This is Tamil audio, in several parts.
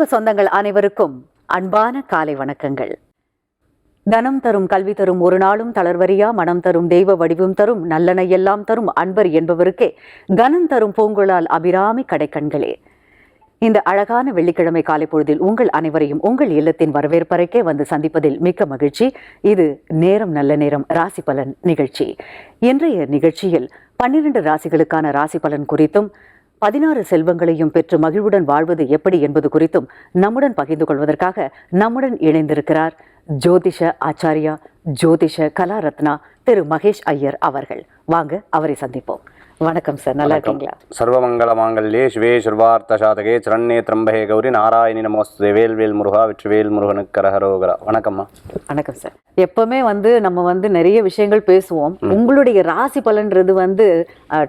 புதியுக சொந்தங்கள் அனைவருக்கும் அன்பான காலை வணக்கங்கள். தனம் தரும் கல்வி தரும் ஒரு நாளும் தளர்வரியா மனம் தரும் தெய்வ வடிவம் தரும் நல்லன எல்லாம் தரும் அன்பர் என்பவருக்கே கனம் தரும் பூங்குழால் அபிராமி கடைக்கண்களே இந்த அழகான வெள்ளிக்கிழமை காலை பொழுதில் உங்கள் அனைவரையும் உங்கள் இல்லத்தின் வரவேற்பறைக்கே வந்து சந்திப்பதில் மிக்க மகிழ்ச்சி. இது நேரம் நல்ல நேரம் ராசி பலன் நிகழ்ச்சி. இன்றைய நிகழ்ச்சியில் பன்னிரண்டு ராசிகளுக்கான ராசி பலன் குறித்தும் பதினாறு செல்வங்களையும் பெற்று மகிழ்வுடன் வாழ்வது எப்படி என்பது குறித்தும் நம்முடன் பகிர்ந்து கொள்வதற்காக நம்முடன் இணைந்திருக்கிறார் ஜோதிஷ ஆச்சாரியா ஜோதிஷ கலாரத்னா திரு மகேஷ் ஐயர் அவர்கள். வாங்க அவரை சந்திப்போம். வணக்கம் சார் நல்லா இருக்கீங்களா? சர்வமங்கள மாங்கல்யே சிவே சர்வார்த்த சாதகே சரண்யே திரம்பகே கௌரி நாராயணி நமோஸ்து வேல்வேல் முருகா வெற்றிவேல் முருகனுக்கு கரஹரோகரா. வணக்கம்மா. வணக்கம் சார். எப்பவுமே வந்து நம்ம வந்து நிறைய விஷயங்கள் பேசுவோம். உங்களுடைய ராசி பலன்றது வந்து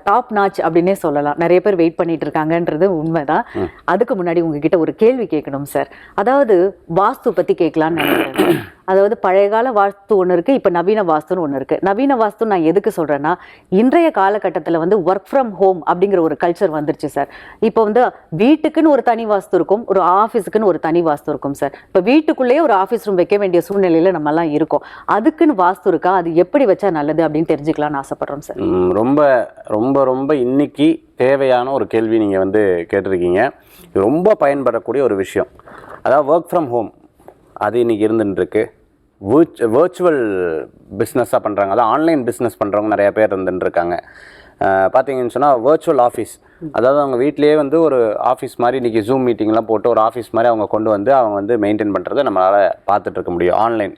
டாப் நாச் அப்படின்னே சொல்லலாம். நிறைய பேர் வெயிட் பண்ணிட்டு இருக்காங்கன்றது உண்மைதான். அதுக்கு முன்னாடி உங்ககிட்ட ஒரு கேள்வி கேட்கணும் சார். அதாவது வாஸ்து பத்தி கேட்கலாம்னு நினைக்கிறேன். அதாவது பழைய கால வாஸ்து ஒன்று இருக்குது இப்போ நவீன வாஸ்துன்னு ஒன்று இருக்குது நவீன வாஸ்து நான் எதுக்கு சொல்கிறேன்னா இன்றைய காலகட்டத்தில் வந்து ஒர்க் ஃப்ரம் ஹோம் அப்படிங்கிற ஒரு கல்ச்சர் வந்துருச்சு சார் இப்போ வந்து வீட்டுக்குன்னு ஒரு தனி வாஸ்து இருக்கும் ஒரு ஆஃபீஸுக்குன்னு ஒரு தனி வாஸ்து இருக்கும் சார் இப்போ வீட்டுக்குள்ளேயே ஒரு ஆஃபீஸ் ரூம் வைக்க வேண்டிய சூழ்நிலையில் நம்ம எல்லாம் இருக்கோம். அதுக்குன்னு வாஸ்து இருக்கா? அது எப்படி வச்சா நல்லது அப்படின்னு தெரிஞ்சுக்கலாம்னு ஆசைப்பட்றோம் சார் ரொம்ப ரொம்ப ரொம்ப இன்னைக்கு தேவையான ஒரு கேள்வி நீங்கள் வந்து கேட்டிருக்கீங்க. ரொம்ப பயன்படக்கூடிய ஒரு விஷயம். அதாவது ஒர்க் ஃப்ரம் ஹோம் அது இன்றைக்கி இருந்துட்டுருக்கு இருக்கு வேர்ச்சுவல் பிஸ்னஸாக பண்ணுறாங்க அதாவது ஆன்லைன் பிஸ்னஸ் பண்ணுறவங்க நிறைய பேர் இருந்துட்டுருக்காங்க. பார்த்தீங்கன்னு சொன்னால் வேர்ச்சுவல் ஆஃபீஸ் அதாவது அவங்க வீட்டிலேயே வந்து ஒரு ஆஃபீஸ் மாதிரி இன்றைக்கி ஜூம் மீட்டிங்லாம் போட்டு ஒரு ஆஃபீஸ் மாதிரி அவங்க கொண்டு வந்து அவங்க வந்து மெயின்டைன் பண்ணுறதை நம்மளால் பார்த்துட்ருக்க முடியும் ஆன்லைன்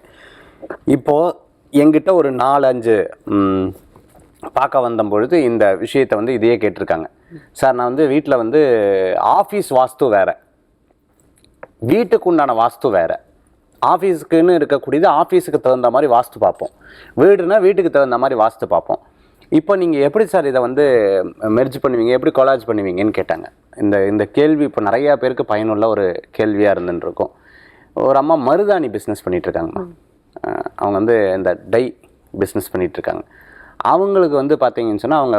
இப்போது எங்கிட்ட ஒரு நாலு அஞ்சு பார்க்க வந்த பொழுது இந்த விஷயத்தை வந்து இதையே கேட்டிருக்காங்க. சார் நான் வந்து வீட்டில் வந்து ஆஃபீஸ் வாஸ்து வேறு. வீட்டுக்கு உண்டான வாஸ்து வேறு. ஆஃபீஸுக்குன்னு இருக்கக்கூடியது ஆஃபீஸுக்கு தகுந்த மாதிரி வாஸ்து பார்ப்போம். வீடுனா வீட்டுக்கு தகுந்த மாதிரி வாஸ்து பார்ப்போம். இப்போ நீங்கள் எப்படி சார் இதை வந்து மெர்ஜ் பண்ணுவீங்க? எப்படி கொலாஜ் பண்ணுவீங்கன்னு கேட்டாங்க. இந்த இந்த கேள்வி இப்போ நிறையா பேருக்கு பயனுள்ள ஒரு கேள்வியாக இருந்துன்னு இருக்கும் ஒரு அம்மா மருதாணி பிஸ்னஸ் பண்ணிகிட்ருக்காங்கம்மா அவங்க வந்து இந்த டை பிஸ்னஸ் பண்ணிகிட்ருக்காங்க அவங்களுக்கு வந்து பார்த்தீங்கன்னு சொன்னால் அவங்க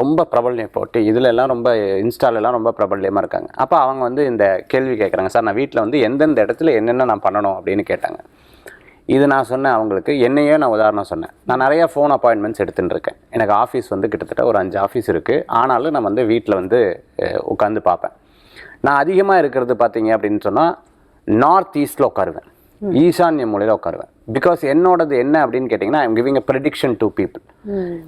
ரொம்ப பிரபல்யம் போட்டு இதிலெல்லாம் ரொம்ப இன்ஸ்டாலெல்லாம் ரொம்ப பிரபல்யமாக இருக்காங்க. அப்போ அவங்க வந்து இந்த கேள்வி கேட்குறாங்க சார் நான் வீட்டில் வந்து எந்தெந்த இடத்துல என்னென்ன நான் பண்ணணும்? அப்படின்னு கேட்டாங்க. இது நான் சொன்னேன் அவங்களுக்கு என்னையே நான் உதாரணம் சொன்னேன். நான் நிறையா ஃபோன் அப்பாயின்மெண்ட்ஸ் எடுத்துன்னு இருக்கேன். எனக்கு ஆஃபீஸ் வந்து கிட்டத்தட்ட ஒரு அஞ்சு ஆஃபீஸ் இருக்குது ஆனாலும் நான் வந்து வீட்டில் வந்து உட்காந்து பார்ப்பேன். நான் அதிகமாக இருக்கிறது பார்த்தீங்க அப்படின்னு சொன்னால் நார்த் ஈஸ்ட்டில் உட்காருவேன். ஈசான்ய மூலையில் உட்காருவேன். பிகாஸ் என்னோடது என்ன அப்படின்னு கேட்டிங்கன்னா I'm giving uh prediction to people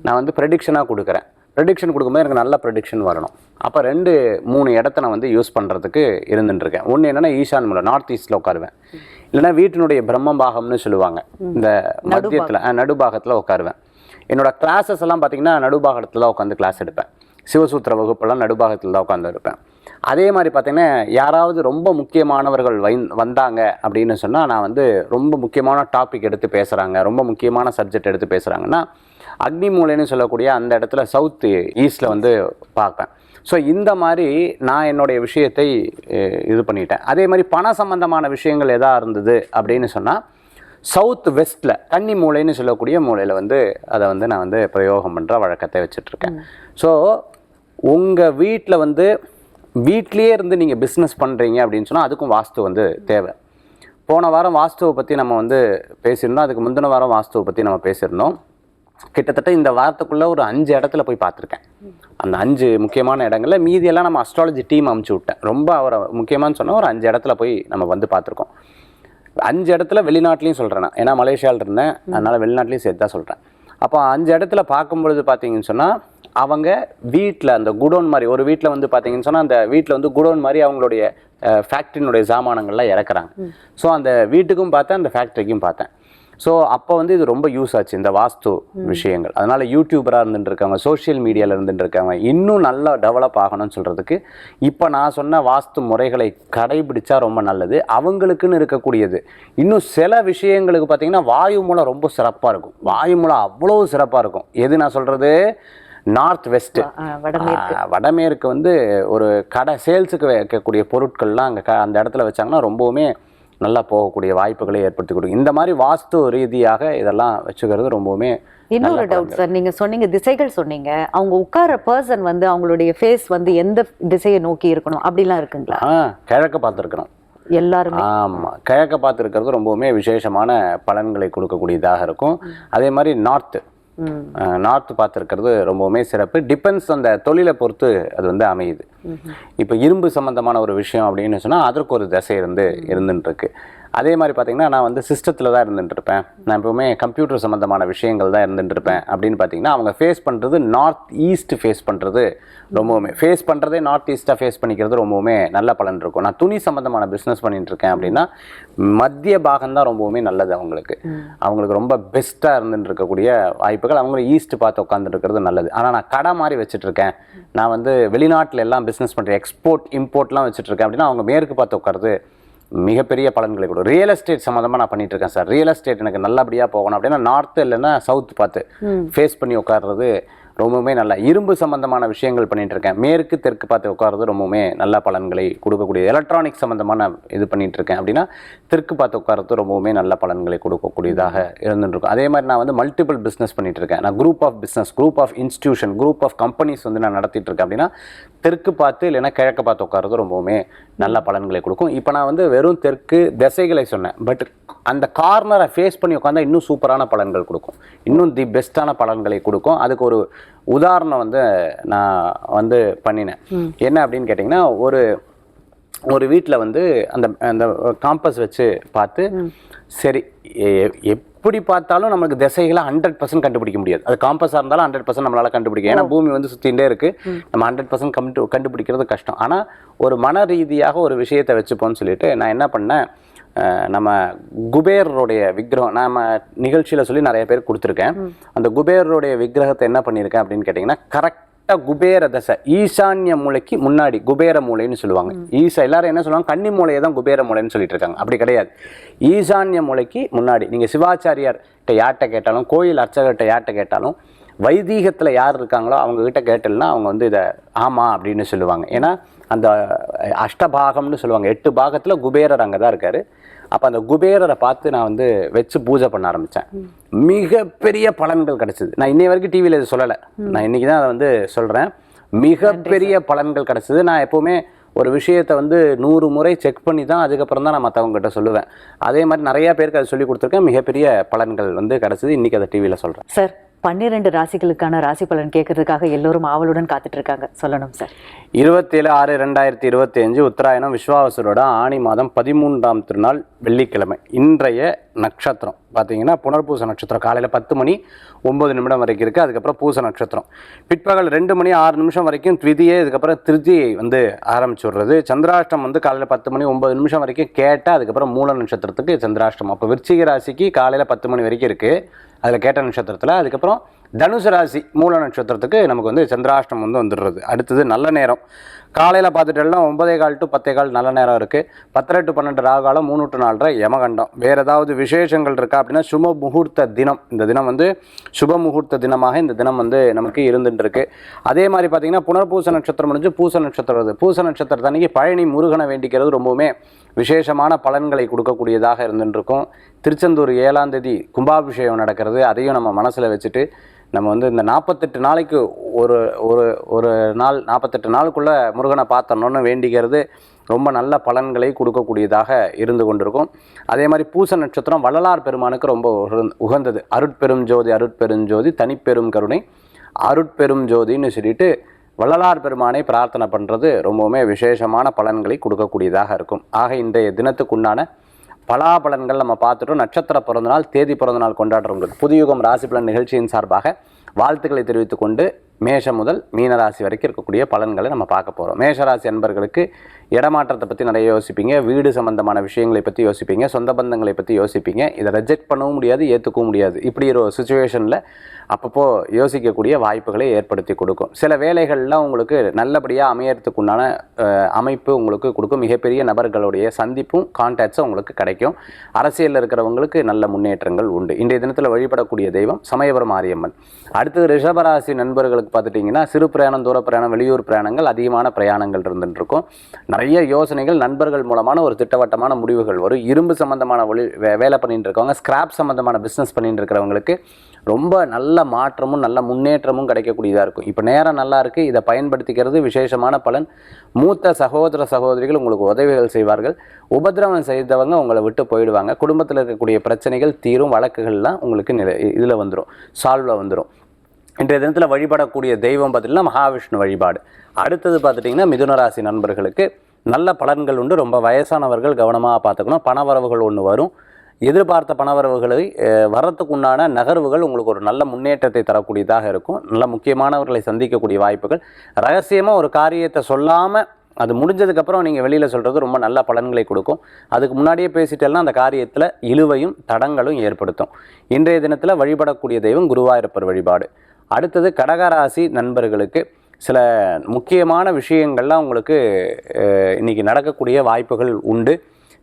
நான் வந்து ப்ரெடிக்ஷனாக கொடுக்குறேன். ப்ரெடிக்ஷன் கொடுக்கும்போது எனக்கு நல்ல ப்ரெடிக்ஷன் வரணும். அப்போ ரெண்டு மூணு இடத்த நான் வந்து யூஸ் பண்ணுறதுக்கு இருந்துட்டுருக்கேன். ஒன்று என்னென்னா ஈசான் மூலை நார்த் ஈஸ்டில் உட்காருவேன். இல்லைன்னா வீட்டினுடைய பிரம்மபாகம்னு சொல்லுவாங்க. இந்த மத்தியத்தில் நடுபாகத்தில் உட்காருவேன். என்னோட கிளாஸஸ் எல்லாம் பார்த்தீங்கன்னா நடுபாகத்தில் உட்காந்து கிளாஸ் எடுப்பேன். சிவசூத்திர வகுப்பெல்லாம் நடுபாகத்தில் தான் உட்காந்து இருப்பேன். அதே மாதிரி பார்த்தீங்கன்னா யாராவது ரொம்ப முக்கியமானவர்கள் வை வந்தாங்க அப்படின்னு சொன்னால் நான் வந்து ரொம்ப முக்கியமான டாபிக் எடுத்து பேசுகிறாங்க ரொம்ப முக்கியமான சப்ஜெக்ட் எடுத்து பேசுகிறாங்கன்னா அக்னி மூலைன்னு சொல்லக்கூடிய அந்த இடத்துல சவுத் ஈஸ்டில் வந்து பார்ப்பேன். ஸோ இந்த மாதிரி நான் என்னுடைய விஷயத்தை இது பண்ணிட்டேன். அதே மாதிரி பண சம்பந்தமான விஷயங்கள் எதா இருந்தது அப்படின்னு சொன்னால் சவுத் வெஸ்ட்டில் கன்னி மூலைன்னு சொல்லக்கூடிய மூலையில் வந்து அதை வந்து நான் வந்து பிரயோகம் பண்ணுற வழக்கத்தை வச்சுட்ருக்கேன் ஸோ உங்கள் வீட்டில் வந்து வீட்லேயே இருந்து நீங்கள் பிஸ்னஸ் பண்ணுறீங்க அப்படின்னு சொன்னால் அதுக்கும் வாஸ்து வந்து தேவை. போன வாரம் வாஸ்துவை பற்றி நம்ம வந்து பேசியிருந்தோம். அதுக்கு முந்தின வாரம் வாஸ்துவை பற்றி நம்ம பேசியிருந்தோம். கிட்டத்தட்ட இந்த வாரத்துக்குள்ளே ஒரு அஞ்சு இடத்துல போய் பார்த்துருக்கேன். அந்த அஞ்சு முக்கியமான இடங்கள்ல மீதியெல்லாம் நம்ம அஸ்ட்ராலஜி டீம் அமுச்சு விட்டேன். ரொம்ப அவரை முக்கியமானு சொன்னால் ஒரு அஞ்சு இடத்துல போய் நம்ம வந்து பார்த்துருக்கோம். அஞ்சு இடத்துல வெளிநாட்டிலையும் சொல்கிறேன் நான். ஏன்னா மலேசியாவில் இருந்தேன். அதனால் வெளிநாட்டிலையும் சேர்த்து தான் சொல்கிறேன் அப்போ அஞ்சு இடத்துல பார்க்கும் பொழுது பார்த்தீங்கன்னு சொன்னால் அவங்க வீட்டில் அந்த குடோன் மாதிரி ஒரு வீட்டில் வந்து பார்த்தீங்கன்னு சொன்னால் அந்த வீட்டில் வந்து குடோன் மாதிரி அவங்களுடைய ஃபேக்ட்ரியினுடைய சாமானங்கள்லாம் இறக்குறாங்க. ஸோ அந்த வீட்டுக்கும் பார்த்தேன் அந்த ஃபேக்ட்ரிக்கும் பார்த்தேன். ஸோ அப்போ வந்து இது ரொம்ப யூஸ் ஆச்சு இந்த வாஸ்து விஷயங்கள். அதனால் யூடியூபராக இருந்துட்டு இருக்காங்க சோஷியல் மீடியாவில் இருந்துட்டு இருக்காங்க இன்னும் நல்லா டெவலப் ஆகணும்னு சொல்கிறதுக்கு இப்போ நான் சொன்ன வாஸ்து முறைகளை கடைபிடிச்சா ரொம்ப நல்லது. அவங்களுக்குன்னு இருக்கக்கூடியது. இன்னும் சில விஷயங்களுக்கு பார்த்தீங்கன்னா வாயு மூலம் ரொம்ப சிறப்பாக இருக்கும். வாயு மூலம் அவ்வளோ சிறப்பாக இருக்கும். எது நான் சொல்கிறது நார்த் வெஸ்ட்டு ஆஹ் வடமேற்கு. வந்து ஒரு கடை சேல்ஸுக்கு வைக்கக்கூடிய பொருட்கள்லாம் அங்கே க அந்த இடத்துல வச்சாங்கன்னா ரொம்பவுமே நல்லா போகக்கூடிய வாய்ப்புகளை ஏற்படுத்தி கொடுக்கும். இந்த மாதிரி வாஸ்து ரீதியாக இதெல்லாம் வச்சுக்கிறது ரொம்பவுமே இன்னொரு டவுட் சார் நீங்க சொன்னீங்க திசைகள் சொன்னீங்க. அவங்க உட்கார பர்சன் வந்து அவங்களுடைய ஃபேஸ் வந்து எந்த திசையை நோக்கி இருக்கணும்? அப்படிலாம் இருக்குங்களா? ஆ கிழக்க பார்த்துருக்கணும். எல்லாருமே. ஆமாம் கிழக்க பார்த்துருக்கிறது ரொம்பவுமே விசேஷமான பலன்களை கொடுக்கக்கூடியதாக இருக்கும். அதே மாதிரி நார்த்து ம். நார்த்து பார்த்துருக்கிறது ரொம்பவுமே சிறப்பு. டிபெண்ட்ஸ் அந்த தொழிலை பொறுத்து அது வந்து அமையுது. இப்போ இரும்பு சம்பந்தமான ஒரு விஷயம் அப்படின்னு சொன்னால் அதற்கு ஒரு திசை இருந்து இருந்துட்டு இருக்கு அதே மாதிரி பார்த்தீங்கன்னா நான் வந்து சிஸ்டத்தில் தான் இருந்துட்டு இருப்பேன் நான் எப்பவுமே கம்ப்யூட்டர் சம்மந்தமான விஷயங்கள் தான் இருந்துட்டு இருப்பேன் அப்படின்னு பார்த்தீங்கன்னா அவங்க ஃபேஸ் பண்ணுறது நார்த் ஈஸ்ட் ஃபேஸ் பண்ணுறது ரொம்பவுமே. ஃபேஸ் பண்ணுறதே நார்த் ஈஸ்ட்டாக ஃபேஸ் பண்ணிக்கிறது ரொம்பவுமே நல்ல பலன் இருக்கும். நான் துணி சம்மந்தமான பிஸ்னஸ் பண்ணிட்டு இருக்கேன் அப்படின்னா மத்திய பாகம் தான் ரொம்பவுமே நல்லது அவங்களுக்கு. அவங்களுக்கு ரொம்ப பெஸ்ட்டாக இருந்துட்டு இருக்கக்கூடிய வாய்ப்புகள் அவங்களும் ஈஸ்ட் பார்த்து உட்காந்துட்டு இருக்கிறது நல்லது. ஆனால் நான் கடை மாதிரி வச்சுட்டு இருக்கேன் நான் வந்து வெளிநாட்டில் எல்லாம் பிஸ்னஸ் பண்ணுறேன் எக்ஸ்போர்ட் இம்போர்ட்லாம் வச்சுட்டு இருக்கேன் அப்படின்னா அவங்க மேற்கு பார்த்து உட்காருது மிகப்பெரிய பலன்களை கொடுக்கும் ரியல் எஸ்டேட் சம்மந்தமாக நான் பண்ணிட்டு இருக்கேன் சார் ரியல் எஸ்டேட் எனக்கு நல்லபடியாக போகணும். அப்படின்னா நார்த்து இல்லைன்னா சவுத் பார்த்து ஃபேஸ் பண்ணி உட்கார்றது ரொம்பவுமே நல்லா இரும்பு சம்பந்தமான விஷயங்கள் பண்ணிகிட்ருக்கேன் இருக்கேன் மேற்கு தெற்கு பார்த்து உட்கார்றது ரொம்பவுமே நல்ல பலன்களை கொடுக்கக்கூடிய எலக்ட்ரானிக் சம்மந்தமான இது பண்ணிகிட்ருக்கேன் இருக்கேன் அப்படின்னா தெற்கு பார்த்து உட்காரது ரொம்பவுமே நல்ல பலன்களை கொடுக்கக்கூடியதாக இருந்துருக்கும் அதே மாதிரி நான் வந்து மல்டிபிள் பிஸ்னஸ் பண்ணிகிட்ருக்கேன் இருக்கேன் நான் group of business group of institution group of companies வந்து நான் நடத்திட்டு இருக்கேன் அப்படின்னா தெற்கு பார்த்து இல்லைன்னா கிழக்கு பார்த்து உட்காரது ரொம்பவுமே நல்ல பலன்களை கொடுக்கும். இப்போ நான் வந்து வெறும் தெற்கு திசைகளை சொன்னேன். பட் அந்த கார்னரை ஃபேஸ் பண்ணி உட்காந்தா இன்னும் சூப்பரான பலன்கள் கொடுக்கும். இன்னும் தி பெஸ்ட்டான பலன்களை கொடுக்கும். அதுக்கு ஒரு உதாரணம் வந்து நான் வந்து பண்ணினேன். என்ன அப்படின்னு கேட்டிங்கன்னா ஒரு ஒரு வீட்டில் வந்து அந்த அந்த காம்பஸ் வச்சு பார்த்து சரி எப்படி பார்த்தாலும் நமக்கு திசைகளை ஹண்ட்ரட் பர்சன்ட் கண்டுபிடிக்க முடியாது. அது காம்பஸாக இருந்தாலும் ஹண்ட்ரட் பர்சன்ட் நம்மளால கண்டுபிடிக்க ஏன்னா பூமி வந்து சுற்றிகிட்டே இருக்கு. நம்ம ஹண்ட்ரட் பர்சன்ட் கண்டு கண்டுபிடிக்கிறது கஷ்டம். ஆனால் ஒரு மன ரீதியாக ஒரு விஷயத்தை வச்சுப்போம்னு சொல்லிட்டு நான் என்ன பண்ணேன் நம்ம குபேரருடைய விக்கிரகம் நம்ம நிகழ்ச்சியில் சொல்லி நிறைய பேர் கொடுத்துருக்கேன். அந்த குபேரருடைய விக்கிரகத்தை என்ன பண்ணியிருக்கேன் அப்படின்னு கேட்டிங்கன்னா கரெக்டாக குபேர தசை ஈசான்ய மூளைக்கு முன்னாடி குபேர மூளைன்னு சொல்லுவாங்க. ஈசா எல்லாரும் என்ன சொல்லுவாங்க? கன்னி மூளையை தான் குபேர மூளைன்னு சொல்லிட்டு இருக்காங்க அப்படி கிடையாது. ஈசான்ய மூளைக்கு முன்னாடி நீங்கள் சிவாச்சாரியார்கிட்ட யார்கிட்ட கேட்டாலும் கோயில் அர்ச்சகர்கிட்ட யார்கிட்ட கேட்டாலும் வைதீகத்தில் யார் இருக்காங்களோ அவங்க கிட்ட கேட்டலன்னா அவங்க வந்து இதை ஆமாம் அப்படின்னு சொல்லுவாங்க. ஏன்னா அந்த அஷ்டபாகம்னு சொல்லுவாங்க. எட்டு பாகத்தில் குபேரர் அங்கே தான் இருக்காரு. அப்போ அந்த குபேரரை பார்த்து நான் வந்து வச்சு பூஜை பண்ண ஆரம்பித்தேன் மிகப்பெரிய பலன்கள் கிடைச்சிது. நான் இன்னை வரைக்கும் டிவியில் இது சொல்லலை. நான் இன்னைக்கு தான் அதை வந்து சொல்கிறேன் மிகப்பெரிய பலன்கள் கிடைச்சிது. நான் எப்போவுமே ஒரு விஷயத்தை வந்து நூறு முறை செக் பண்ணி தான் அதுக்கப்புறம் தான் நான் மற்றவங்ககிட்ட சொல்லுவேன். அதே மாதிரி நிறைய பேருக்கு அதை சொல்லி கொடுத்துருக்கேன். மிகப்பெரிய பலன்கள் வந்து கிடைச்சிது. இன்றைக்கி அதை டிவியில் சொல்கிறேன் சார் பன்னிரெண்டு ராசிகளுக்கான ராசி பலன் கேட்கறதுக்காக எல்லோரும் ஆவலுடன் காத்துட்டு இருக்காங்க சொல்லணும் சார். இருபத்தேழு ஆறு ரெண்டாயிரத்தி இருபத்தி அஞ்சு உத்தராயணம் விஸ்வாவசரோட ஆணி மாதம் பதிமூன்றாம் திருநாள் வெள்ளிக்கிழமை. இன்றைய நட்சத்திரம். பார்த்தீங்கன்னா புனர்பூச நட்சத்திரம். காலையில் பத்து மணி ஒம்பது நிமிடம் வரைக்கும் இருக்குது அதுக்கப்புறம் பூச நட்சத்திரம். பிற்பகல் ரெண்டு மணி ஆறு நிமிஷம் வரைக்கும் த்விதியை இதுக்கப்புறம் திருதியை வந்து ஆரம்பிச்சு விடுறது சந்திராஷ்டம் வந்து காலையில் பத்து மணி ஒம்பது நிமிஷம் வரைக்கும் கேட்டால் அதுக்கப்புறம் மூல நட்சத்திரத்துக்கு சந்திராஷ்டம் அப்போ விருச்சிக ராசிக்கு காலையில் பத்து மணி வரைக்கும் இருக்குது அதில் கேட்ட நட்சத்திரத்தில் அதுக்கப்புறம் தனுசு ராசி மூல நட்சத்திரத்துக்கு நமக்கு வந்து சந்திராஷ்டம் வந்து வந்துடுறது. அடுத்தது நல்ல நேரம். காலையில் பார்த்துட்டோம்னா ஒன்பதே கால் டு பத்தே கால் நல்ல நேரம் இருக்குது பத்தரை டு பன்னெண்டு ராகாலம் மூணு டு நாலரை யமகண்டம். வேறு ஏதாவது விசேஷங்கள் இருக்கா அப்படின்னா சுப முகூர்த்த தினம். இந்த தினம் வந்து சுப முகூர்த்த தினமாக இந்த தினம் வந்து நமக்கு இருந்துட்டு இருக்கு. அதே மாதிரி பார்த்தீங்கன்னா புனர்பூச நட்சத்திரம் முடிஞ்சு பூச நட்சத்திரம் வருது. பூச நட்சத்திரத்தை அன்னைக்கு பழனி முருகனை வேண்டிக்கிறது ரொம்பவுமே விசேஷமான பலன்களை கொடுக்கக்கூடியதாக இருந்துட்டு இருக்கும். திருச்செந்தூர் ஏழாம் தேதி கும்பாபிஷேகம் நடக்கிறது. அதையும் நம்ம மனசில் வச்சுட்டு நம்ம வந்து இந்த நாற்பத்தெட்டு நாளைக்கு ஒரு ஒரு ஒரு நாள் நாற்பத்தெட்டு நாளுக்குள்ளே முருகனை பார்த்தரணும்னு வேண்டிக்கிறது ரொம்ப நல்ல பலன்களை கொடுக்கக்கூடியதாக இருந்து கொண்டிருக்கும். அதே மாதிரி பூச நட்சத்திரம் வள்ளலார் பெருமானுக்கு ரொம்ப உகந்தது. அருட்பெரும் ஜோதி அருட்பெரும் ஜோதி தனிப்பெரும் கருணை. அருட்பெரும் ஜோதின்னு சொல்லிட்டு வள்ளலார் பெருமானை பிரார்த்தனை பண்ணுறது ரொம்பவுமே விசேஷமான பலன்களை கொடுக்கக்கூடியதாக இருக்கும். ஆக இன்றைய தினத்துக்குண்டான பலாபலன்கள் நம்ம பார்த்துட்டோம். நட்சத்திர பிறந்தநாள் தேதி பிறந்தநாள் கொண்டாடுறவங்களுக்கு புதுயுகம் ராசி பலன் நிகழ்ச்சியின் சார்பாக வாழ்த்துக்களை தெரிவித்துக்கொண்டு மேஷம் முதல் மீனராசி வரைக்கும் இருக்கக்கூடிய பலன்களை நம்ம பார்க்க போகிறோம் மேஷராசி அன்பர்களுக்கு இடமாற்றத்தை பற்றி நிறைய யோசிப்பீங்க வீடு சம்பந்தமான விஷயங்களை பற்றி யோசிப்பீங்க சொந்த பந்தங்களை பற்றி யோசிப்பீங்க. இதை ரெஜெக்ட் பண்ணவும் முடியாது ஏற்றுக்கவும் முடியாது. இப்படி ஒரு சுச்சுவேஷனில் அப்பப்போ யோசிக்கக்கூடிய வாய்ப்புகளை ஏற்படுத்தி கொடுக்கும். சில வேலைகள்லாம் உங்களுக்கு நல்லபடியாக அமையறதுக்குண்டான அமைப்பு உங்களுக்கு கொடுக்கும். மிகப்பெரிய நபர்களுடைய சந்திப்பும் கான்டாக்ட்ஸும் உங்களுக்கு கிடைக்கும். அரசியலில் இருக்கிறவங்களுக்கு நல்ல முன்னேற்றங்கள் உண்டு. இன்றைய தினத்தில் வழிபடக்கூடிய தெய்வம் சமயபுரம் மாரியம்மன். அடுத்தது ரிஷபராசி நண்பர்களுக்கு பார்த்துட்டிங்கன்னா சிறு பிரயாணம் தூர பிரயாணம் வெளியூர் பிரயாணங்கள் அதிகமான பிரயாணங்கள் இருந்துட்டு இருக்கும் நிறைய யோசனைகள் நண்பர்கள் மூலமான ஒரு திட்டவட்டமான முடிவுகள் வரும். இரும்பு சம்மந்தமான ஒளி வே- வேலை பண்ணிட்டு இருக்கவங்க ஸ்கிராப் சம்மந்தமான பிஸ்னஸ் பண்ணிட்டு இருக்கிறவங்களுக்கு ரொம்ப நல்ல மாற்றமும் நல்ல முன்னேற்றமும் கிடைக்கக்கூடியதாக இருக்கும். இப்போ நேரம் நல்லா இருக்குது இதை பயன்படுத்திக்கிறது விசேஷமான பலன். மூத்த சகோதர சகோதரிகள் உங்களுக்கு உதவிகள் செய்வார்கள். உபதிரவம் செய்தவங்க உங்களை விட்டு போயிடுவாங்க. குடும்பத்தில் இருக்கக்கூடிய பிரச்சனைகள் தீரும் வழக்குகள்லாம் உங்களுக்கு நிலை இதில் வந்துடும் சால்வில் வந்துடும் இன்றைய தினத்தில் வழிபடக்கூடிய தெய்வம் பார்த்தீங்கன்னா மகாவிஷ்ணு வழிபாடு. அடுத்தது பார்த்துட்டிங்கன்னா மிதுனராசி நண்பர்களுக்கு நல்ல பலன்கள் உண்டு. ரொம்ப வயசானவர்கள் கவனமாக பார்த்துக்கணும். பணவரவுகள் ஒன்று வரும். எதிர்பார்த்த பணவரவுகளை வரத்துக்கு உண்டான நகர்வுகள் உங்களுக்கு ஒரு நல்ல முன்னேற்றத்தை தரக்கூடியதாக இருக்கும். நல்ல முக்கியமானவர்களை சந்திக்கக்கூடிய வாய்ப்புகள். ரகசியமாக ஒரு காரியத்தை சொல்லாமல் அது முடிஞ்சதுக்கப்புறம் நீங்கள் வெளியில் சொல்கிறது ரொம்ப நல்ல பலன்களை கொடுக்கும். அதுக்கு முன்னாடியே பேசிட்டேன்னா அந்த காரியத்தில் இழுவையும் தடங்களும் ஏற்படுத்தும். இன்றைய தினத்தில் வழிபடக்கூடிய தெய்வம் குருவாயிருப்பர் வழிபாடு. அடுத்தது கடகராசி நண்பர்களுக்கு சில முக்கியமான விஷயங்கள்லாம் உங்களுக்கு இன்றைக்கி இன்னைக்கு நடக்கக்கூடிய வாய்ப்புகள் உண்டு.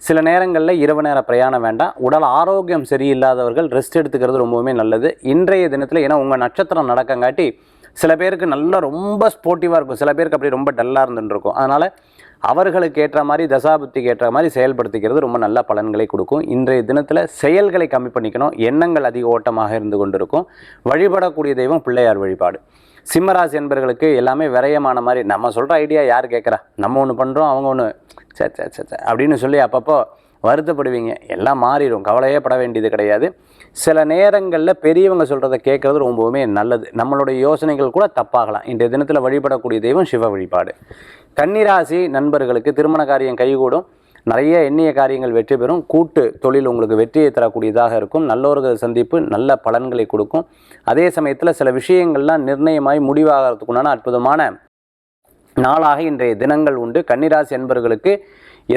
சில நேரங்களில் இரவு நேர பிரயாணம் வேண்டாம். உடல் ஆரோக்கியம் சரியில்லாதவர்கள் ரெஸ்ட் எடுத்துக்கிறது ரொம்பவுமே நல்லது. இன்றைய தினத்தில் ஏன்னா உங்கள் நட்சத்திரம் நடக்கங்காட்டி சில பேருக்கு நல்லா ரொம்ப ஸ்போர்ட்டிவாக இருக்கும். சில பேருக்கு அப்படி ரொம்ப டல்லாக இருந்துருக்கும் அதனால் அவர்களுக்கு ஏற்ற மாதிரி தசாபுத்திக்கு ஏற்ற மாதிரி செயல்படுத்திக்கிறது ரொம்ப நல்ல பலன்களை கொடுக்கும். இன்றைய தினத்தில் செயல்களை கம்மி பண்ணிக்கணும். எண்ணங்கள் அதிக ஓட்டமாக இருந்து கொண்டிருக்கும். வழிபடக்கூடிய தெய்வம் பிள்ளையார் வழிபாடு. சிம்மராசி என்பர்களுக்கு எல்லாமே விரயமான மாதிரி நம்ம சொல்கிற ஐடியா யார் கேட்குறா? நம்ம ஒன்று பண்ணுறோம் அவங்க ஒன்று சே சே சே சே அப்படின்னு சொல்லி அப்பப்போ வருத்தப்படுவீங்க. எல்லாம் மாறிடும் கவலையே பட வேண்டியது கிடையாது. சில நேரங்களில் பெரியவங்க சொல்கிறத கேட்குறது ரொம்பவுமே நல்லது. நம்மளுடைய யோசனைகள் கூட தப்பாகலாம். இன்றைய தினத்தில் வழிபடக்கூடிய தெய்வம் சிவ வழிபாடு. கன்னிராசி நண்பர்களுக்கு திருமண காரியம் கைகூடும். நிறைய எண்ணிய காரியங்கள் வெற்றி பெறும். கூட்டு தொழில் உங்களுக்கு வெற்றியை தரக்கூடியதாக இருக்கும். நல்லோர்கள் சந்திப்பு நல்ல பலன்களை கொடுக்கும். அதே சமயத்தில் சில விஷயங்கள்லாம் நிர்ணயமாய் முடிவாகிறதுக்குண்டான அற்புதமான நாளாக இன்றைய தினங்கள் உண்டு. கன்னிராசி என்பர்களுக்கு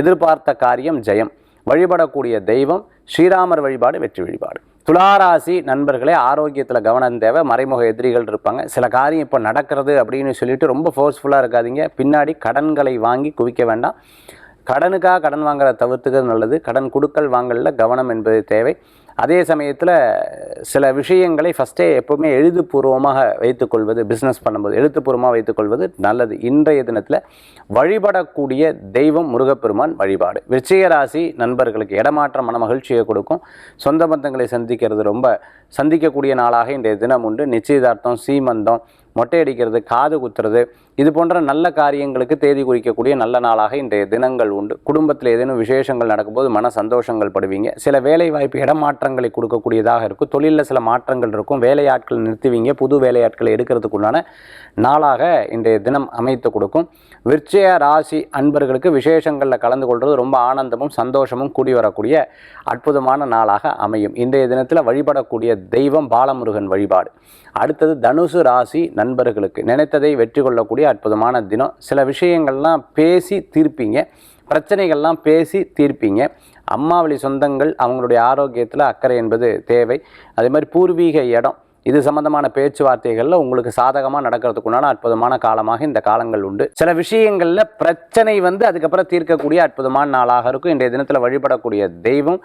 எதிர்பார்த்த காரியம் ஜெயம். வழிபடக்கூடிய தெய்வம் ஸ்ரீராமர் வழிபாடு வெற்றி வழிபாடு. துளாராசி நண்பர்களே ஆரோக்கியத்தில் கவனம் தேவை மறைமுக எதிரிகள் இருப்பாங்க. சில காரியம் இப்போ நடக்கிறது அப்படின்னு சொல்லிட்டு ரொம்ப ஃபோர்ஸ்ஃபுல்லாக இருக்காதீங்க. பின்னாடி கடன்களை வாங்கி குவிக்க வேண்டாம். கடனுக்காக கடன் வாங்குறத தவிர்த்துக்கிறது நல்லது. கடன் கொடுக்கல் வாங்கலில் கவனம் என்பது தேவை. அதே சமயத்தில் சில விஷயங்களை ஃபஸ்ட்டே எப்போவுமே எழுதுபூர்வமாக வைத்துக்கொள்வது பிஸ்னஸ் பண்ணும்போது எழுத்துப்பூர்வமாக வைத்துக்கொள்வது நல்லது. இன்றைய தினத்தில் வழிபடக்கூடிய தெய்வம் முருகப்பெருமான் வழிபாடு. விருச்சிக ராசி நண்பர்களுக்கு இடமாற்ற மன மகிழ்ச்சியை கொடுக்கும். சொந்த பந்தங்களை சந்திக்கிறது ரொம்ப சந்திக்கக்கூடிய நாளாக இன்றைய தினம் உண்டு. நிச்சயதார்த்தம் சீமந்தம் மொட்டை அடிக்கிறது காது குத்துறது இது போன்ற நல்ல காரியங்களுக்கு தேதி குறிக்கக்கூடிய நல்ல நாளாக இன்றைய தினங்கள் உண்டு. குடும்பத்தில் ஏதேனும் விசேஷங்கள் நடக்கும்போது மன சந்தோஷங்கள் படுவீங்க. சில வேலை வாய்ப்பு இடமாற்றங்களை கொடுக்கக்கூடியதாக இருக்கும். தொழிலில் சில மாற்றங்கள் இருக்கும். வேலையாட்கள் நிறுத்துவீங்க. புது வேலையாட்களை எடுக்கிறதுக்குண்டான நாளாக இன்றைய தினம் அமைத்து கொடுக்கும். விருச்சிக ராசி அன்பர்களுக்கு விசேஷங்களில் கலந்து கொள்வது ரொம்ப ஆனந்தமும் சந்தோஷமும் கூடி வரக்கூடிய அற்புதமான நாளாக அமையும். இன்றைய தினத்தில் வழிபடக்கூடிய தெய்வம் பாலமுருகன் வழிபாடு. அடுத்தது தனுசு ராசி நண்பர்களுக்கு. நினைத்ததை வெற்றி கொள்ளக்கூடிய அற்புதமான தினம். சில விஷயங்கள்லாம் பேசி தீர்ப்பீங்க. பிரச்சனைகள்லாம் பேசி தீர்ப்பீங்க. அம்மாவளி சொந்தங்கள் அவங்களுடைய ஆரோக்கியத்தில் அக்கறை என்பது தேவை. அதே மாதிரி பூர்வீக இடம். இது சம்பந்தமான பேச்சுவார்த்தைகளில் உங்களுக்கு சாதகமாக நடக்கிறதுக்குண்டான அற்புதமான காலமாக இந்த காலங்கள் உண்டு. சில விஷயங்களில் பிரச்சனை வந்து அதுக்கப்புறம் தீர்க்கக்கூடிய அற்புதமான நாளாக இருக்கும். இன்றைய தினத்தில் வழிபடக்கூடிய தெய்வம்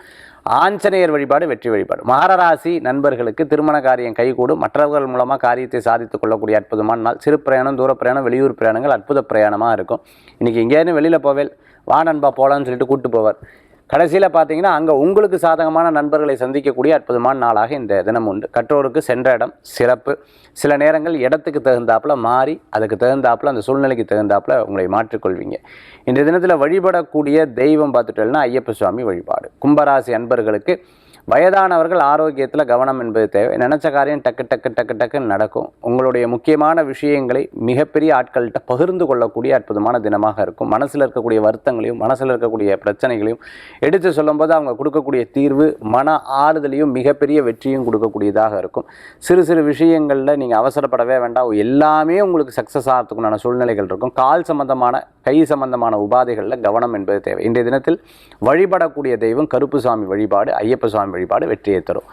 ஆஞ்சநேயர் வழிபாடு வெற்றி வழிபாடு. மகரராசி நண்பர்களுக்கு திருமண காரியம் கைகூடும். மற்றவர்கள் மூலமாக காரியத்தை சாதித்துக் கொள்ளக்கூடிய அற்புதமான நாள். சிறு பிரயாணம் தூர பிரயாணம் வெளியூர் பிரயாணங்கள் அற்புத பிரயாணமாக இருக்கும். இன்றைக்கி எங்கேயாவது வெளியில் போவேல். வா நண்பா போகலான்னு சொல்லிட்டு கூப்பிட்டு போவார். கடைசியில் பார்த்தீங்கன்னா அங்கே உங்களுக்கு சாதகமான நண்பர்களை சந்திக்கக்கூடிய அற்புதமான நாளாக இந்த தினம் உண்டு. கற்றோருக்கு சென்ற இடம் சிறப்பு. சில நேரங்கள் இடத்துக்கு தகுந்தாப்புல மாறி அதுக்கு தகுந்தாப்புல அந்த சூழ்நிலைக்கு தகுந்தாப்பில் உங்களை மாற்றிக்கொள்வீங்க. இன்றைய தினத்தில் வழிபடக்கூடிய தெய்வம் பார்த்துட்டோம்னா ஐயப்ப சுவாமி வழிபாடு. கும்பராசி அன்பர்களுக்கு வயதானவர்கள் ஆரோக்கியத்தில் கவனம் என்பது தேவை. நினச்ச காரியம் டக்கு டக்கு டக்கு டக்குன்னு நடக்கும். உங்களுடைய முக்கியமான விஷயங்களை மிகப்பெரிய ஆட்கள்கிட்ட பகிர்ந்து கொள்ளக்கூடிய அற்புதமான தினமாக இருக்கும். மனசில் இருக்கக்கூடிய வருத்தங்களையும் மனசில் இருக்கக்கூடிய பிரச்சனைகளையும் எடுத்து சொல்லும்போது அவங்க கொடுக்கக்கூடிய தீர்வு மன ஆறுதலையும் மிகப்பெரிய வெற்றியும் கொடுக்கக்கூடியதாக இருக்கும். சிறு சிறு விஷயங்களில் நீங்கள் அவசரப்படவே வேண்டாம். எல்லாமே உங்களுக்கு சக்ஸஸ் ஆகிறதுக்குண்டான சூழ்நிலைகள் இருக்கும். கால் சம்பந்தமான கை சம்பந்தமான உபாதைகளில் கவனம் என்பது தேவை. இன்றைய தினத்தில் வழிபடக்கூடிய தெய்வம் கருப்பு சுவாமி வழிபாடு ஐயப்ப சுவாமி வழிபாடு வெற்றியை தரும்.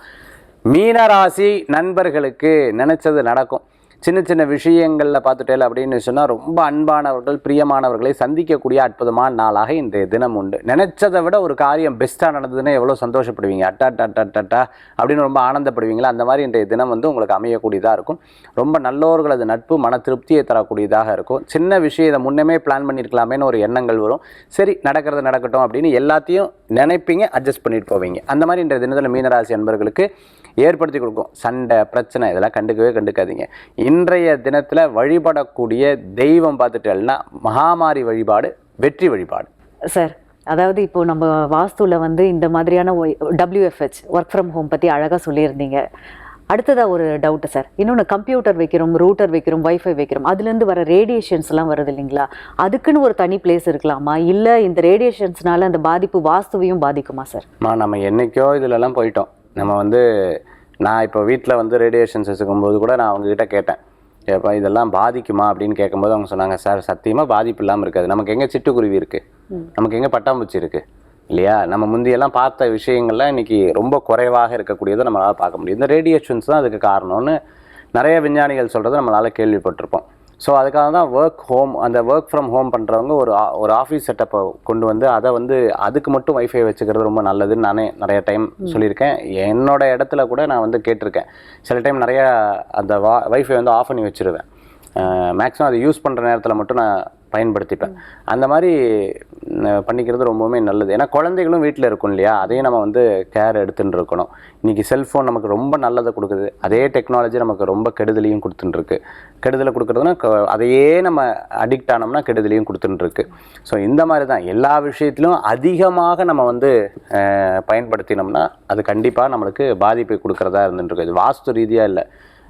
மீனராசி நண்பர்களுக்கு நினைச்சது நடக்கும். சின்ன சின்ன விஷயங்களில் பார்த்துட்டேல அப்படின்னு சொன்னால் ரொம்ப அன்பானவர்கள் பிரியமானவர்களை சந்திக்கக்கூடிய அற்புதமான நாளாக இன்றைய தினம் உண்டு. நினைச்சதை விட ஒரு காரியம் பெஸ்ட்டாக நடந்ததுன்னா எவ்வளோ சந்தோஷப்படுவீங்க? அட்டா டட்டா டட்டா அப்படின்னு ரொம்ப ஆனந்தப்படுவீங்களா? அந்த மாதிரி இன்றைய தினம் வந்து உங்களுக்கு அமையக்கூடியதாக இருக்கும். ரொம்ப நல்லோர்களது நட்பு மன திருப்தியை தரக்கூடியதாக இருக்கும். சின்ன விஷயம் இதை முன்னமே பிளான் பண்ணியிருக்கலாமேன்னு ஒரு எண்ணங்கள் வரும். சரி நடக்கிறது நடக்கட்டும் அப்படின்னு எல்லாத்தையும் நினைப்பீங்க அட்ஜஸ்ட் பண்ணிட்டு போவீங்க. அந்த மாதிரி இன்றைய தினத்தில் மீனராசி அன்பர்களுக்கு ஏற்படுத்தி கொடுக்கும். சண்டை பிரச்சனை இதெல்லாம் கண்டுக்கவே கண்டுக்காதீங்க. இன்றைய தினத்தில் வழிபடக்கூடிய தெய்வம் பார்த்துட்டேன்னா மகாமாரி வழிபாடு வெற்றி வழிபாடு. சார் அதாவது இப்போ நம்ம வாஸ்துல வந்து இந்த மாதிரியான டபிள்யூஎஃப்ஹெச் ஒர்க் ஃப்ரம் ஹோம் பத்தி அழகா சொல்லியிருந்தீங்க. அடுத்ததா ஒரு டவுட் சார். இன்னொன்று கம்ப்யூட்டர் வைக்கிறோம் ரூட்டர் வைக்கிறோம் வைஃபை வைக்கிறோம். அதுலேருந்து வர ரேடியேஷன்ஸ் எல்லாம் வருது இல்லைங்களா? அதுக்குன்னு ஒரு தனி பிளேஸ் இருக்கலாமா? இல்லை இந்த ரேடியேஷன்ஸ்னால அந்த பாதிப்பு வாஸ்துவையும் பாதிக்குமா சார்? நம்ம என்னைக்கோ இதுலலாம் போயிட்டோம். நம்ம வந்து நான் இப்போ வீட்டில் வந்து ரேடியேஷன்ஸ் வச்சுக்கும்போது கூட நான் அவங்ககிட்ட கேட்டேன். ஏப்பா இதெல்லாம் பாதிக்குமா அப்படின்னு கேட்கும்போது அவங்க சொன்னாங்க சார் சத்தியமாக பாதிப்பு இல்லாமல் இருக்காது. நமக்கு எங்கே சிட்டுக்குருவி இருக்குது நமக்கு எங்கே பட்டாம்பூச்சி இருக்குது இல்லையா? நம்ம முந்தியெல்லாம் பார்த்த விஷயங்கள்லாம் இன்னைக்கு ரொம்ப குறைவாக இருக்கக்கூடியதை நம்மளால் பார்க்க முடியும். இந்த ரேடியேஷன்ஸ் தான் அதுக்கு காரணம்னு நிறைய விஞ்ஞானிகள் சொல்கிறத நம்மளால் கேள்விப்பட்டிருப்போம். ஸோ அதுக்காக தான் ஒர்க் ஹோம் அந்த ஒர்க் ஃப்ரம் ஹோம் பண்ணுறவங்க ஒரு ஆ- ஒரு ஆஃபீஸ் செட்டப்பை கொண்டு வந்து அதை வந்து அதுக்கு மட்டும் வைஃபை வச்சுக்கிறது ரொம்ப நல்லதுன்னு நானே நிறைய டைம் சொல்லியிருக்கேன். என்னோட இடத்துல கூட நான் வந்து கேட்டிருக்கேன். சில டைம் நிறைய அந்த வா வைஃபை வந்து ஆஃப் பண்ணி வச்சிருவேன். மேக்ஸிமம் அதை யூஸ் பண்ணுற நேரத்தில் மட்டும் நான் பயன்படுத்திப்பேன். அந்த மாதிரி பண்ணிக்கிறது ரொம்பவுமே நல்லது. ஏன்னா குழந்தைகளும் வீட்டில் இருக்கும் இல்லையா? அதையும் நம்ம வந்து கேர் எடுத்துகிட்டு இருக்கணும். இன்றைக்கி செல்ஃபோன் நமக்கு ரொம்ப நல்லதை கொடுக்குது. அதே டெக்னாலஜி நமக்கு ரொம்ப கெடுதலையும் கொடுத்துட்டுருக்கு கெடுதலை கொடுக்குறதுனா அதையே நம்ம அடிக்ட் ஆனோம்னா கெடுதலையும் கொடுத்துட்டுருக்கு ஸோ இந்த மாதிரி தான். எல்லா விஷயத்திலும் அதிகமாக நம்ம வந்து பயன்படுத்தினோம்னா அது கண்டிப்பாக நம்மளுக்கு பாதிப்பை கொடுக்குறதா இருந்துட்டுருக்கு இது வாஸ்து ரீதியாக இல்லை.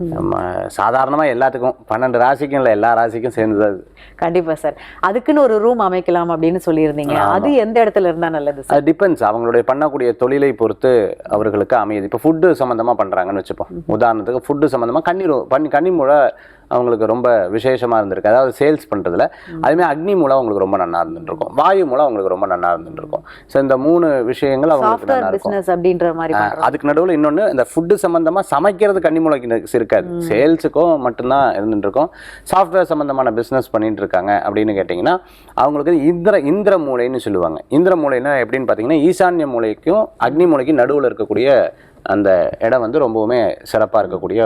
நம்ம சாதாரணமாக எல்லாத்துக்கும் பன்னெண்டு ராசிக்கும் இல்லை எல்லா ராசிக்கும் சேர்ந்து அது கண்டிப்பா சார். அதுக்குன்னு ஒரு ரூம் அமைக்கலாம் அப்படின்னு சொல்லியிருந்தீங்க. அது எந்த இடத்துல இருந்தா நல்லது சார்? அது டிபெண்ட்ஸ் அவங்களுடைய பண்ணக்கூடிய தொழிலை பொறுத்து அவர்களுக்கு அமையுது. இப்போ ஃபுட்டு சம்மந்தமாக பண்ணுறாங்கன்னு வச்சுப்போம். உதாரணத்துக்கு ஃபுட்டு சம்மந்தமாக கண்ணி ரோ- பண்ணி கன்னி மூளை அவங்களுக்கு ரொம்ப விசேஷமாக இருந்திருக்கு. அதாவது சேல்ஸ் பண்ணுறதுல அதுமாதிரி அக்னி மூலம் அவங்களுக்கு ரொம்ப நல்லா இருந்துருக்கும் வாயு மூலம் அவங்களுக்கு ரொம்ப நல்லா இருந்துருக்கும் ஸோ இந்த மூணு விஷயங்கள் அவங்களுக்கு நல்லா இருக்கும். அப்படின்ற மாதிரி அதுக்கு நடுவில் இன்னொன்று இந்த ஃபுட்டு சம்மந்தமாக சமைக்கிறது கன்னிமூலைக்கு இருக்காது. சேல்ஸுக்கும் மட்டும்தான் இருந்துட்டு இருக்கும் சாஃப்ட்வேர் சம்மந்தமான பிஸ்னஸ் பண்ணிட்டு இருக்காங்க அப்படின்னு கேட்டிங்கன்னா அவங்களுக்கு இந்திர இந்திர மூளைன்னு சொல்லுவாங்க. இந்திர மூளைன்னா எப்படின்னு பார்த்தீங்கன்னா ஈசான்ய மூளைக்கும் அக்னி மூளைக்கும் நடுவில் இருக்கக்கூடிய அந்த இடம் வந்து ரொம்பவுமே சிறப்பாக இருக்கக்கூடிய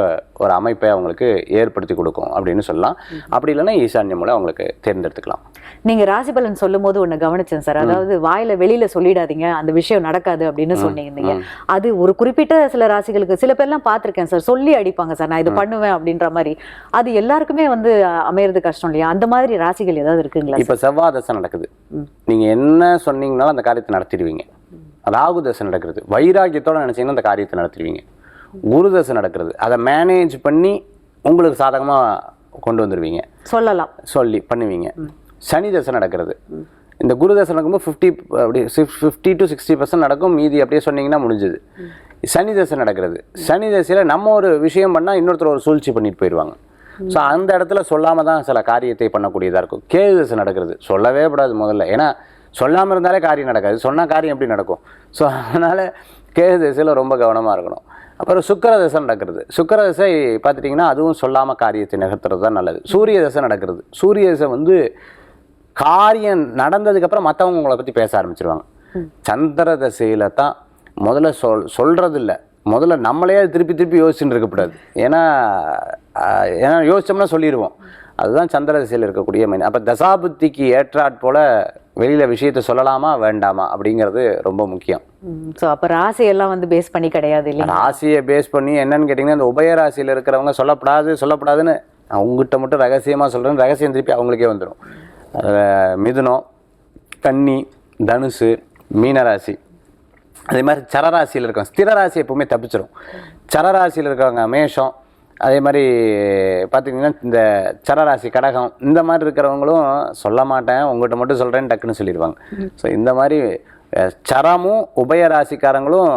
ஒரு அமைப்பை அவங்களுக்கு ஏற்படுத்தி கொடுக்கும் அப்படின்னு சொல்லலாம். அப்படி இல்லைன்னா ஈசான்ய மூளை அவங்களுக்கு தேர்ந்தெடுத்துக்கலாம். நீங்க ராசிபலன் சொல்லும் போது ஒண்ணு கவனிச்சேன் சார். அதாவது வாயில வெளியில சொல்லிடாதீங்க. அந்த விஷயம் நடக்காது அப்படின்னு சொன்னீங்க. அது ஒரு குறிப்பிட்ட சில ராசிகளுக்கு சில பேர்லாம் பார்த்திருக்கேன் சார். சொல்லி அடிப்பாங்க சார். நான் இது பண்ணுவேன் அப்படின்ற மாதிரி. அது எல்லாருக்குமே வந்து அமையறது கஷ்டம் இல்லையா? அந்த மாதிரி ராசிகள் ஏதாவது இருக்குங்களா இப்போ செவ்வாய் தசை நடக்குது. நீங்கள் என்ன சொன்னீங்கனாலும் அந்த காரியத்தை நடத்திடுவீங்க. ராகு தசை நடக்கிறது. வைராக்கியத்தோட நினச்சிங்கன்னா அந்த காரியத்தை நடத்திடுவீங்க. குரு தசை நடக்கிறது. அதை மேனேஜ் பண்ணி உங்களுக்கு சாதகமாக கொண்டு வந்துடுவீங்க சொல்லலாம். சொல்லி பண்ணுவீங்க. சனி தசை நடக்கிறது. இந்த குரு தசை நடக்கும்போது ஃபிஃப்டி அப்படி ஃபிஃப்டி டு சிக்ஸ்டி பர்சன்ட் நடக்கும். மீதி அப்படியே சொன்னீங்கன்னா முடிஞ்சுது. சனி தசை நடக்கிறது. சனி தசையில் நம்ம ஒரு விஷயம் பண்ணால் இன்னொருத்தர் ஒரு சூழ்ச்சி பண்ணிட்டு போயிடுவாங்க. ஸோ அந்த இடத்துல சொல்லாமல் தான் சில காரியத்தை பண்ணக்கூடியதாக இருக்கும். கேது தசை நடக்கிறது. சொல்லவே கூடாது முதல்ல. ஏன்னா சொல்லாமல் இருந்தாலே காரியம் நடக்காது. சொன்னால் காரியம் எப்படி நடக்கும்? ஸோ அதனால் கேது தசையில் ரொம்ப கவனமாக இருக்கணும். அப்புறம் சுக்கிர தசை நடக்கிறது. சுக்கிர தசை பார்த்துட்டிங்கன்னா அதுவும் சொல்லாமல் காரியத்தை நகர்த்துறது தான் நல்லது. சூரிய தசை நடக்கிறது. சூரிய தசை வந்து காரியம் நடந்ததுக்கப்புறம் மற்றவங்க உங்களை பற்றி பேச ஆரம்பிச்சிருவாங்க. சந்திர தசையில் தான் முதல்ல சொல் சொல்கிறது இல்லை முதல்ல நம்மளே திருப்பி திருப்பி யோசிச்சுட்டு இருக்கக்கூடாது. ஏன்னா ஏன்னா யோசிச்சோம்னா சொல்லிடுவோம் அதுதான் சந்திர திசையில் இருக்கக்கூடிய மைண்ட் அப்போ தசாபுத்திக்கு ஏற்றாற் போல வெளியில் விஷயத்தை சொல்லலாமா வேண்டாமா அப்படிங்கிறது ரொம்ப முக்கியம். ஸோ அப்ப ராசி எல்லாம் வந்து பேஸ் பண்ணி கிடையாது இல்லையா? ராசியை பேஸ் பண்ணி என்னன்னு கேட்டிங்கன்னா இந்த உபய ராசியில் இருக்கிறவங்க சொல்லப்படாது சொல்லப்படாதுன்னு நான் உங்ககிட்ட மட்டும் ரகசியமாக சொல்கிறேன் ரகசியம் திருப்பி அவங்களுக்கே வந்துடும் மிதுனம் கன்னி தனுசு மீனராசி. அதே மாதிரி சரராசியில் இருக்கவங்க ஸ்திரராசி எப்பவுமே தப்பிச்சிடும் சரராசியில் இருக்கவங்க மேஷம் அதே மாதிரி பார்த்திங்கன்னா இந்த சரராசி கடகம் இந்த மாதிரி இருக்கிறவங்களும் சொல்ல மாட்டேன் உங்கள்கிட்ட மட்டும் சொல்கிறேன்னு டக்குன்னு சொல்லிடுவாங்க. ஸோ இந்த மாதிரி சரமும் உபயராசிக்காரங்களும்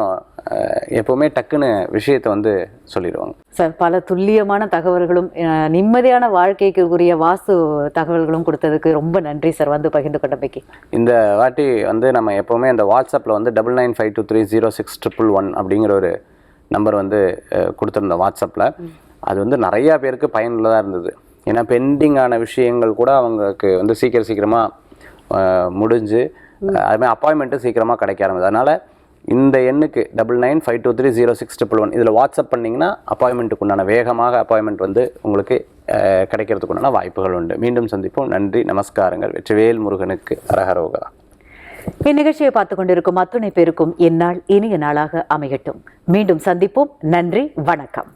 அஹ், எப்பவுமே டக்குன்னு விஷயத்தை வந்து சொல்லிடுவாங்க. சார் பல துல்லியமான தகவல்களும் நிம்மதியான வாழ்க்கைக்கு உரிய வாஸ்து தகவல்களும் கொடுத்ததுக்கு ரொம்ப நன்றி சார் வந்து பகிர்ந்து கொண்டமைக்கு. இந்த வாட்டி வந்து நம்ம எப்போவுமே இந்த வாட்ஸ்அப்பில் வந்து double nine five two three zero six triple one அப்படிங்கிற ஒரு நம்பர் வந்து கொடுத்துருந்தோம் வாட்ஸ்அப்பில் அது வந்து நிறையா பேருக்கு பயனுள்ளதாக இருந்தது. ஏன்னா பெண்டிங்கான விஷயங்கள் கூட அவங்களுக்கு வந்து சீக்கிரம் சீக்கிரமாக முடிஞ்சு அதுமாதிரி அப்பாயின்மெண்ட்டும் சீக்கிரமாக கிடைக்க ஆரம்பிது. அதனால் இந்த எண்ணுக்கு double nine five two three zero six triple one இதில் வாட்ஸ்அப் பண்ணிங்கன்னா அப்பாயின்மெண்ட்டுக்கு உண்டான வேகமாக அப்பாயின்மெண்ட் வந்து உங்களுக்கு கிடைக்கிறதுக்கு உண்டான வாய்ப்புகள் உண்டு. மீண்டும் சந்திப்போம். நன்றி நமஸ்காரங்கள். வெற்றிவேல் முருகனுக்கு அரகரோகா இந்நிகழ்ச்சியை பார்த்து கொண்டிருக்கும் அத்துணை பேருக்கும் இந்நாள் இனிய நாளாக அமையட்டும். மீண்டும் சந்திப்போம். நன்றி வணக்கம்.